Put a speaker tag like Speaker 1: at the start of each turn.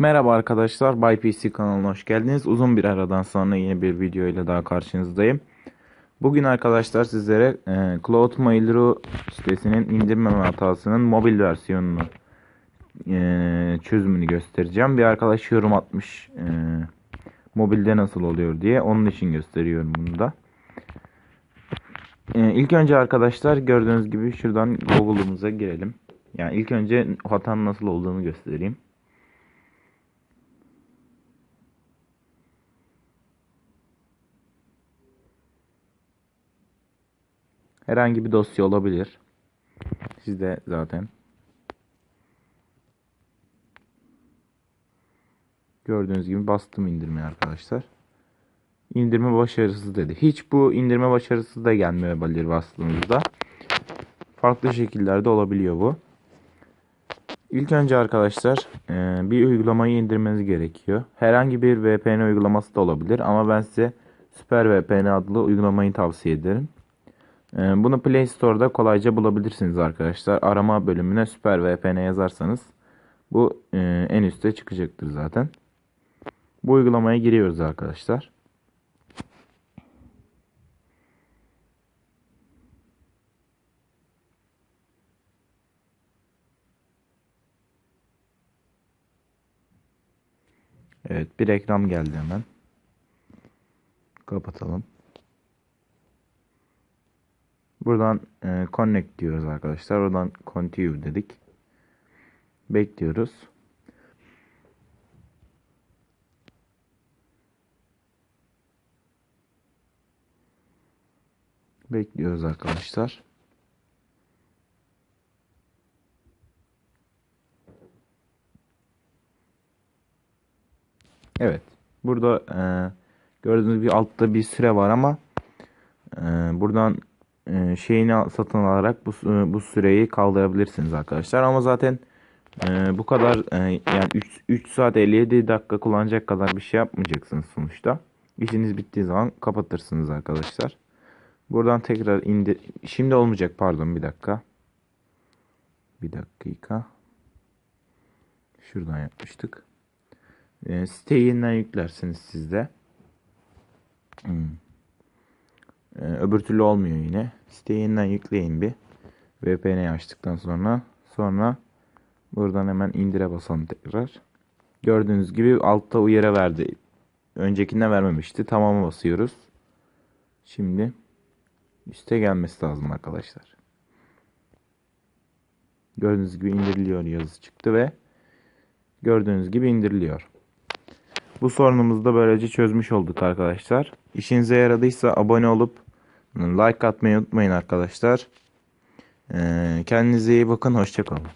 Speaker 1: Merhaba arkadaşlar, Bay PC kanalına hoş geldiniz. Uzun bir aradan sonra yeni bir video ile daha karşınızdayım. Bugün arkadaşlar sizlere e, Cloud Mail.ru sitesinin indirmeme hatasının mobil versiyonunu e, çözümünü göstereceğim. Bir arkadaş yorum atmış e, mobilde nasıl oluyor diye. Onun için gösteriyorum bunu da. E, ilk önce arkadaşlar gördüğünüz gibi şuradan Google'ımıza girelim. Yani ilk önce hatanın nasıl olduğunu göstereyim. Herhangi bir dosya olabilir. Sizde zaten gördüğünüz gibi bastım indirmeye arkadaşlar. İndirme başarısız dedi. Hiç bu indirme başarısız da gelmeyebilir bastığınızda. Farklı şekillerde olabiliyor bu. İlk önce arkadaşlar e, bir uygulamayı indirmeniz gerekiyor. Herhangi bir VPN uygulaması da olabilir ama ben size Super VPN adlı uygulamayı tavsiye ederim. E, bunu Play Store'da kolayca bulabilirsiniz arkadaşlar. Arama bölümüne Super VPN yazarsanız bu e, en üstte çıkacaktır zaten. Bu uygulamaya giriyoruz arkadaşlar. Evet bir reklam geldi hemen. Kapatalım. Buradan e, connect diyoruz arkadaşlar. Oradan continue dedik. Bekliyoruz. Bekliyoruz arkadaşlar. Evet. Burada e, gördüğünüz bir altta bir süre var ama e, buradan e, şeyini satın alarak bu e, bu süreyi kaldırabilirsiniz arkadaşlar. Ama zaten e, bu kadar yani 3, 3 saat 57 dakika kullanacak kadar bir şey yapmayacaksınız sonuçta. İşiniz bittiği zaman kapatırsınız arkadaşlar. Buradan tekrar indir. Şimdi olmayacak pardon bir dakika. Bir dakika. Şuradan yapmıştık. E, siteyi yeniden yüklersiniz sizde. Hmm. Öbür türlü olmuyor yine. Siteyi yeniden yükleyin bir. VPN'yi açtıktan sonra. Sonra buradan hemen indire basalım tekrar. Gördüğünüz gibi altta uyarı verdi. Öncekinde vermemişti. Tamam'a basıyoruz. Şimdi üste gelmesi lazım arkadaşlar. Gördüğünüz gibi indiriliyor yazısı çıktı ve gördüğünüz gibi indiriliyor. Bu sorunumuzu da böylece çözmüş olduk arkadaşlar. İşinize yaradıysa abone olup like atmayı unutmayın arkadaşlar. Kendinize iyi bakın. Hoşçakalın.